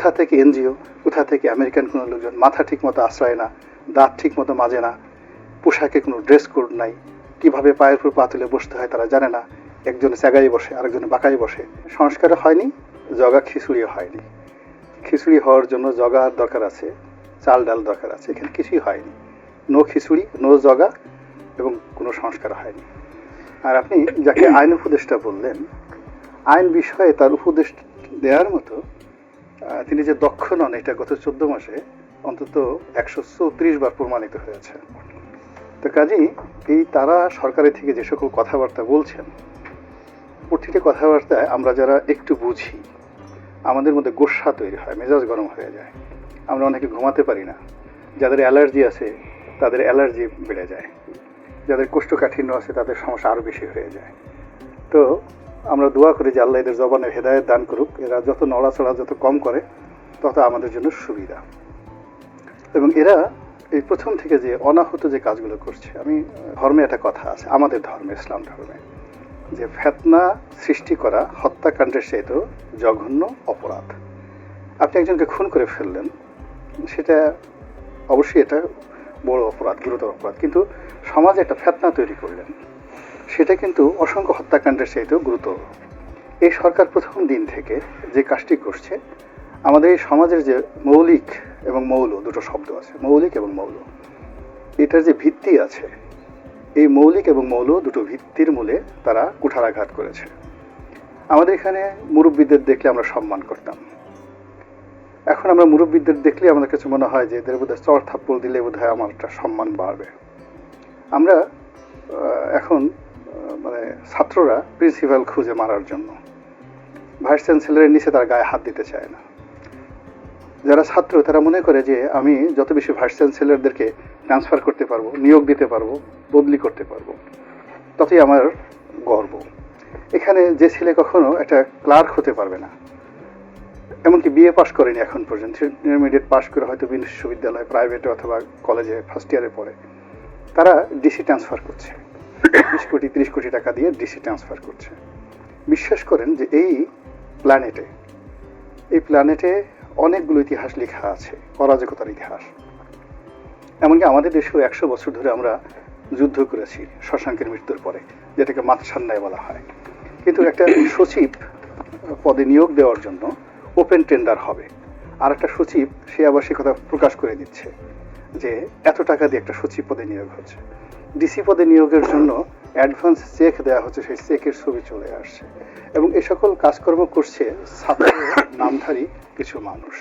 কোথা থেকে এনজিও, কোথা থেকে আমেরিকান কোনো লোকজন, মাথা ঠিক মতো আশ্রয় না, দাঁত ঠিক মতো মাজে না, পোশাকে কোনো ড্রেস কোড নাই, কীভাবে পায়ের উপর পা তুলে বসতে হয় তারা জানে না, একজন স্যাগাই বসে, আরেকজন বাঁকাই বসে। সংস্কারও হয়নি, জগা খিচুড়িও হয়নি। খিচুড়ি হওয়ার জন্য জগার দরকার আছে, চাল ডাল দরকার আছে, এখানে কিছুই হয়নি। নো খিচুড়ি নো জগা এবং কোনো সংস্কার হয়নি। আর আপনি যাকে আইন উপদেষ্টা বললেন, আইন বিষয়ে তার উপদেশ দেওয়ার মতো তিনি যে দক্ষ নন, এটা গত চোদ্দ মাসে অন্তত একশো চৌত্রিশ বার প্রমাণিত হয়েছে। তো কাজেই এই তারা সরকারের থেকে যে সকল কথাবার্তা বলছেন, প্রতিটা কথাবার্তায় আমরা যারা একটু বুঝি, আমাদের মধ্যে গোসা তৈরি হয়, মেজাজ গরম হয়ে যায়। আমরা অনেকে ঘুমাতে পারি না। যাদের অ্যালার্জি আছে, তাদের অ্যালার্জি বেড়ে যায়। যাদের কোষ্ঠকাঠিন্য আছে, তাদের সমস্যা আরও বেশি হয়ে যায়। তো আমরা দোয়া করি যে আল্লাহ এদের জবানে হেদায়ত দান করুক। এরা যত নড়াচড়া যত কম করে, তত আমাদের জন্য সুবিধা। এবং এরা এই প্রথম থেকে যে অনাহত যে কাজগুলো করছে, আমি ধর্মে একটা কথা আছে, আমাদের ধর্মে, ইসলাম ধর্মে, যে ফেতনা সৃষ্টি করা হত্যাকাণ্ডের চাইতেও জঘন্য অপরাধ। আপনি একজনকে খুন করে ফেললেন, সেটা অবশ্যই এটা বড় অপরাধ, গুরুতর অপরাধ। কিন্তু সমাজে একটা ফেতনা তৈরি করলেন। সেটা কিন্তু অসংখ্য হত্যাকাণ্ডের চাইতেও গুরুতর। এই সরকার প্রথম দিন থেকে যে কাজটি করছে, আমাদের এই সমাজের যে মৌলিক এবং মৌল, দুটো শব্দ আছে, মৌলিক এবং মৌল। এটার যে ভিত্তি আছে, এই মৌলিক এবং মৌল দুটো ভিত্তির মূলে তারা কুঠারাঘাত করেছে। আমাদের এখানে মুরব্বীদের দেখলে আমরা সম্মান করতাম। এখন আমরা মুরব্বীদের দেখলে আমাদের কাছে মনে হয় যে এদের বোধহয় চর থাপ্পল দিলে বোধহয় আমার একটা সম্মান বাড়বে। আমরা এখন ছাত্ররা প্রিন্সিপাল খুঁজে মারার জন্য। ভাইস চ্যান্সেলরের নিচে তার গায়ে হাত দিতে চায় না। যারা ছাত্র, তারা মনে করে যে আমি যত বেশি ভাইস চ্যান্সেলরদেরকে ট্রান্সফার করতে পারব, নিয়োগ দিতে পারব, বদলি করতে পারব, ততই আমার গর্ব। এখানে যে ছেলে কখনো একটা ক্লার্ক হতে পারবে না। এমনকি বিএ পাশ করেনি এখন পর্যন্ত। ইন্টারমিডিয়েট পাশ করে হয়তো বিশ্ববিদ্যালয় প্রাইভেটে অথবা কলেজে ফার্স্ট ইয়ারে পড়ে। তারা ডিসি ট্রান্সফার করছে। বিশ কোটি, ত্রিশ কোটি টাকা দিয়ে ডিসি ট্রান্সফার করছে। বিশ্বাস করেন যে এই প্ল্যানেটে এই প্ল্যানেটে অনেকগুলো ইতিহাস লেখা আছে, অরাজকতার ইতিহাস। এমনকি আমাদের দেশেও একশো বছর ধরে আমরা যুদ্ধ করেছি শশাঙ্কের মৃত্যুর পরে, যেটাকে মাতসান্নায় বলা হয়। কিন্তু একটা সচিব পদে নিয়োগ দেওয়ার জন্য ওপেন টেন্ডার হবে। আর একটা সচিব সে আবার সে কথা প্রকাশ করে দিচ্ছে। যে এত টাকা দিয়ে একটা সচিব পদে নিয়োগ হচ্ছে। ডিসি পদে নিয়োগের জন্য অ্যাডভান্স চেক দেওয়া হচ্ছে, সেই চেকের ছবি চলে আসছে। এবং এ সকল কাজকর্ম করছে ছাত্র নামধারী কিছু মানুষ।